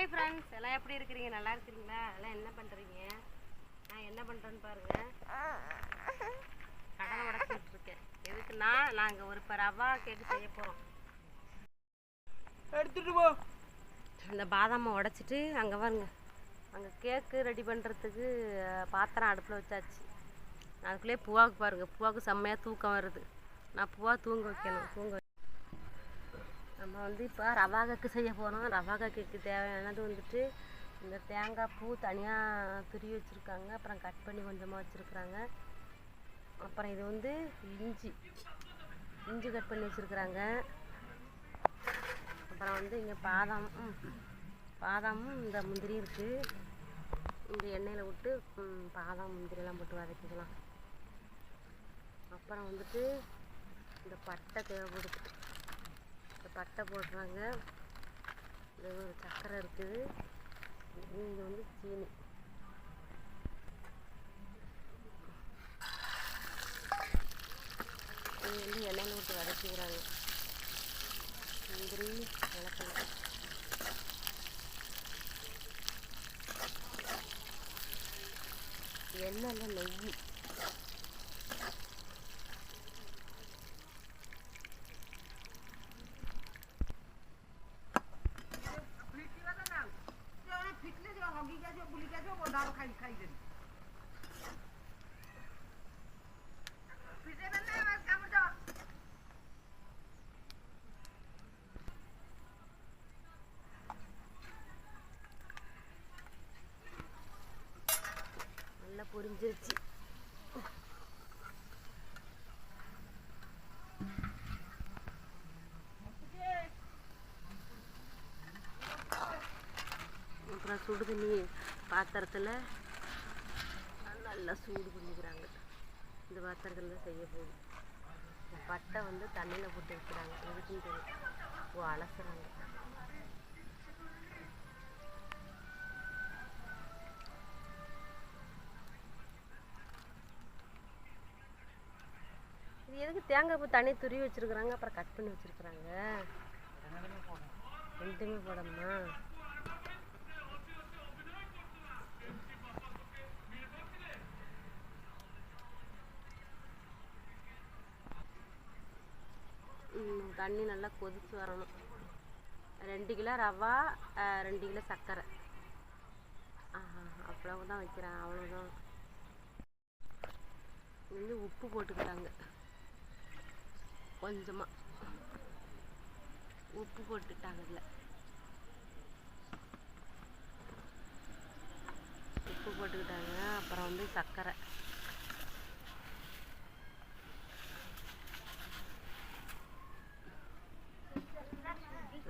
Hi friends எல்லாம் எப்படி இருக்கிறீங்க? நல்லா இருக்கிறீங்களா? எல்லாம் என்ன பண்ணுறீங்க நான் என்ன பண்ணுறேன்னு பாருங்க. கடலை உடச்சிட்டு இருக்கேன் எதுக்குன்னா நாங்கள் ஒரு ரவா கேக்கு செய்ய போகிறோம் எடுத்துட்டு போ. இந்த பாதாமை உடச்சிட்டு அங்கே பாருங்க. அங்கே கேக்கு ரெடி பண்ணுறதுக்கு பாத்திரம் அடுப்பில் வச்சாச்சு. அதுக்குள்ளேயே பூவாவுக்கு பாருங்க. பூவாவுக்கு செம்மையாக தூக்கம் வருது. நான் பூவா தூங்க வைக்கணும் தூங்க நம்ம வந்து இப்போ ரவா கக்கு செய்ய போகிறோம் ரவா கக்குக்கு தேவையானது வந்துட்டு இந்த தேங்காய் பூ தனியாக துருவி வச்சுருக்காங்க. அப்புறம் கட் பண்ணி கொஞ்சமாக வச்சுருக்குறாங்க. அப்புறம் இது வந்து இஞ்சி. இஞ்சி கட் பண்ணி வச்சுருக்குறாங்க. அப்புறம் வந்து இங்கே பாதாம் பாதாமும் இந்த முந்திரி இருக்குது இந்த எண்ணெயில் விட்டு பாதாம் முந்திரியெல்லாம் போட்டு வதக்கிக்கலாம். அப்புறம் வந்துட்டு இந்த பட்டை தேவைப்படுது. பட்டை போடுறாங்க. இது ஒரு சக்கரை இருக்குது. இங்கே வந்து சீனி. இது வந்து எண்ணெயில் விட்டு வதக்கிக்கிறாங்க முந்திரி விளக்கணும் எண்ணெயில் நெய் நல்லா பொரிஞ்சிருச்சு அப்புறம் சுடு தண்ணி பாத்திரத்தில். நல்லா சூடு பண்ணிக்கிறாங்க. இந்த பாத்திரத்தில் தான் செய்ய போகுது. பட்டை வந்து தண்ணியில் போட்டு வைக்கிறாங்க. எதுக்குன்னு தெரியும் ஓ அலசுறாங்க. இது எதுக்கு தேங்காய் பூ தண்ணி துருவி வச்சிருக்கிறாங்க? அப்புறம் கட் பண்ணி வச்சிருக்கிறாங்க. ரெண்டுமே போடணுமா? தண்ணி நல்லா கொதித்து வரணும். ரெண்டு கிலோ ரவா ரெண்டு கிலோ சர்க்கரை. ஆஹா அவ்வளவுதான் வைக்கிறேன் அவ்வளோதான் வந்து உப்பு போட்டுக்கிட்டாங்க. கொஞ்சமாக உப்பு போட்டுக்கிட்டாங்க இதில். உப்பு போட்டுக்கிட்டாங்க அப்புறம் வந்து சர்க்கரை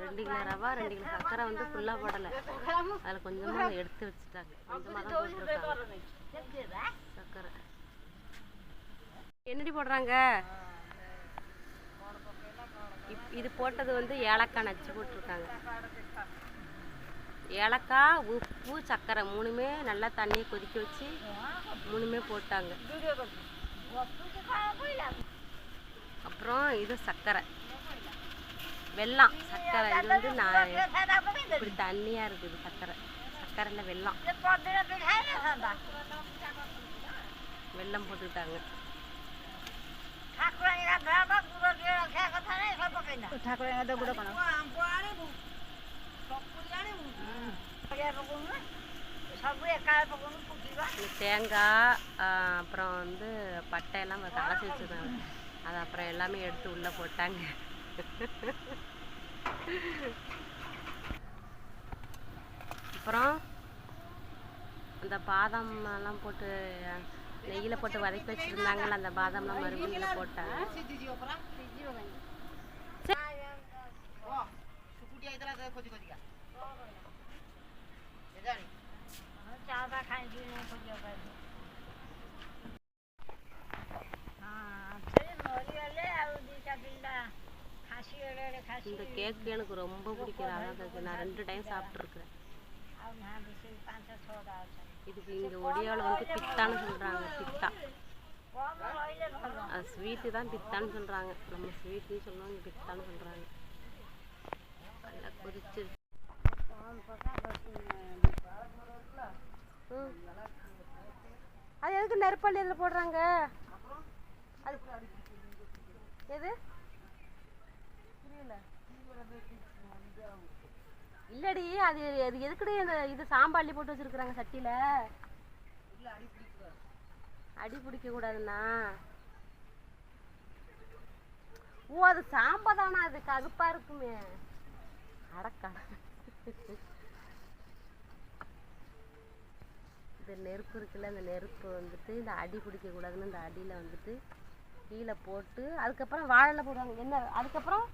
ரெண்டு கிலோ ரவா ரெண்டு கிலோ சக்கரை வந்து ஃபுல்லாக போடலை. அதில் கொஞ்சமாக எடுத்து வச்சுட்டாங்க. கொஞ்சமாக தான் போட்டுருக்காங்க. என்னடி போடுறாங்க? இப்- இது போட்டது வந்து ஏலக்காய் நச்சு போட்டிருக்காங்க. ஏலக்காய் உப்பு சக்கரை மூணுமே நல்லா தண்ணியை கொதிக்க வச்சு மூணுமே போட்டாங்க. அப்புறம் இது சர்க்கரை. வெள்ளம். சர்க்கரை. இது வந்து நான் இப்படி தண்ணியாக இருக்குது சர்க்கரை. சர்க்கரையில் வெள்ளம். வெள்ளம் போட்டுட்டாங்க ঠাকুরের গুঁড়ো কোনো தேங்காய் அப்புறம் வந்து பட்டையெல்லாம் தலை வச்சுருந்தாங்க அது அப்புறம் எல்லாமே எடுத்து உள்ளே போட்டாங்க. அப்புறம் அந்த பாதாம் எல்லாம் போட்டு நெய்யில் போட்டு வதக்கி வச்சுருந்தாங்கல்ல அந்த பாதாம்லாம் மறுபடியும் போட்டாங்க சாதா இந்த கேக்கு எனக்கு ரொம்ப பிடிக்கும். ராதாக்கு நான் ரெண்டு டைம் சாப்பிட்ருக்குறேன் இதுக்கு இங்கே ஒடியாவில் வந்து பித்தான்னு சொல்கிறாங்க பித்தா. அது ஸ்வீட்டு தான் பித்தான்னு சொல்கிறாங்க நம்ம ஸ்வீட்னு சொல்லுவாங்க பித்தான்னு சொல்கிறாங்க நல்லா குறிச்சு அது எதுக்கு நெருப்பள்ளியில் போடுறாங்க? எது? இல்லடி அது அது எதுக்குடி இந்த இது சாம்பார் போட்டு வச்சிருக்கிறாங்க சட்டியில? அடி பிடிக்க கூடாதுண்ணா ஓ அது சாம்பா தானா? அது கருப்பா இருக்குமே. அடக்கா இந்த நெருப்பு இருக்குல்ல இந்த நெருப்பு வந்துட்டு இந்த அடி பிடிக்க கூடாதுன்னு இந்த அடியில வந்துட்டு கீழே போட்டு அதுக்கப்புறம் வாழலை போடுவாங்க. என்ன அதுக்கப்புறம்?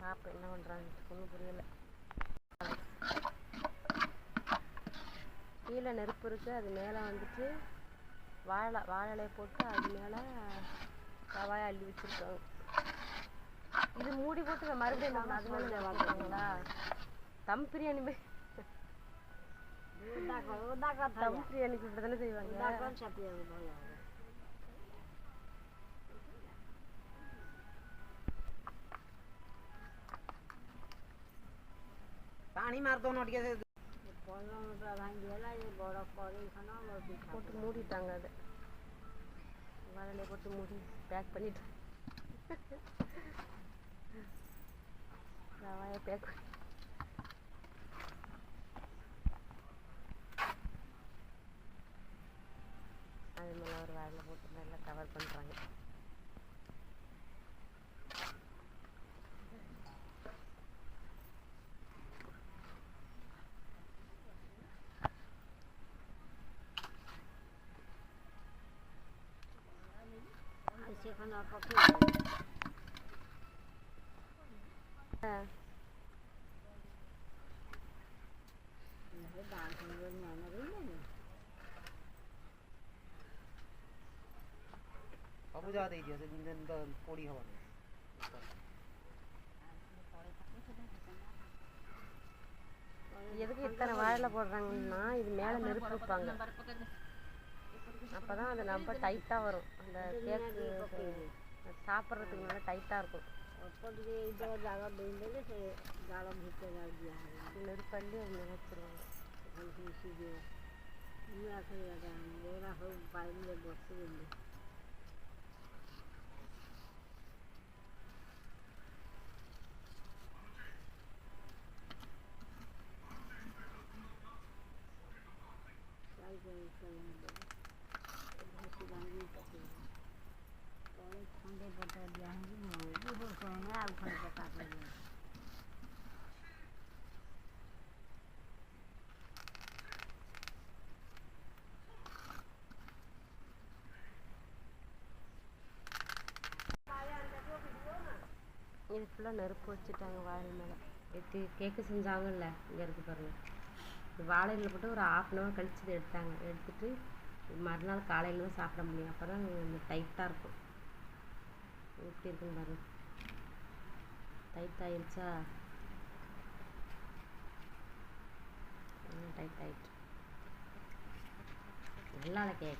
பாப்பா என்ன பண்றாங்க ஒன்றும் புரியல. கீழே நெருப்பு இருக்கு அது மேலே வந்துட்டு வாழை வாழை இலைய போட்டு அது மேலே ரவாயை அள்ளி வச்சிருக்காங்க. இது மூடி போட்டு மறுபடியும் அது மேலே வாங்குறாங்களா தம் பிரியாணி தம் பிரியாணி கூப்பிட்டு தானே செய்வாங்க पानी मार दो नोट कैसे போட்டு மூடிட்டாங்க அதை வரலை போட்டு மூடி பேக் பண்ணிட்டேன் பேக் பண்ணி மேலே ஒரு வாழையில போட்டு நல்லா கவர் பண்ணுறாங்க ઠંડા થઈ જશે અંદર અંદર કોડી હવાનું எதுக்கு இத்தனை வாழை போடுறாங்கன்னா இது மேலே நெருப்பு வைப்பாங்க. அப்போ தான் அது ரொம்ப டைட்டாக வரும். அந்த கேக்கு சாப்பிட்றதுக்கு நல்லா டைட்டாக இருக்கும். நெருப்பள்ளி அவங்க நினச்சிருவாங்க பயந்து இது ஃபுல்லாக நெருப்பு வச்சுட்டாங்க வாழை மேலே. இது கேக்கு செஞ்சாங்கல்ல இங்கே இருக்கு பாருங்க. இது போட்டு ஒரு ஆஃப் அன் ஹவர் கழிச்சு எடுத்தாங்க. எடுத்துட்டு மறுநாள் காலையில் தான் சாப்பிட முடியும் அப்போ தான் டைட்டாக இருக்கும். எப்படி இருக்குன்னு பாருங்க டைட் ஆயிடுச்சா டைட் ஆயிடுச்சு நல்லா கேக்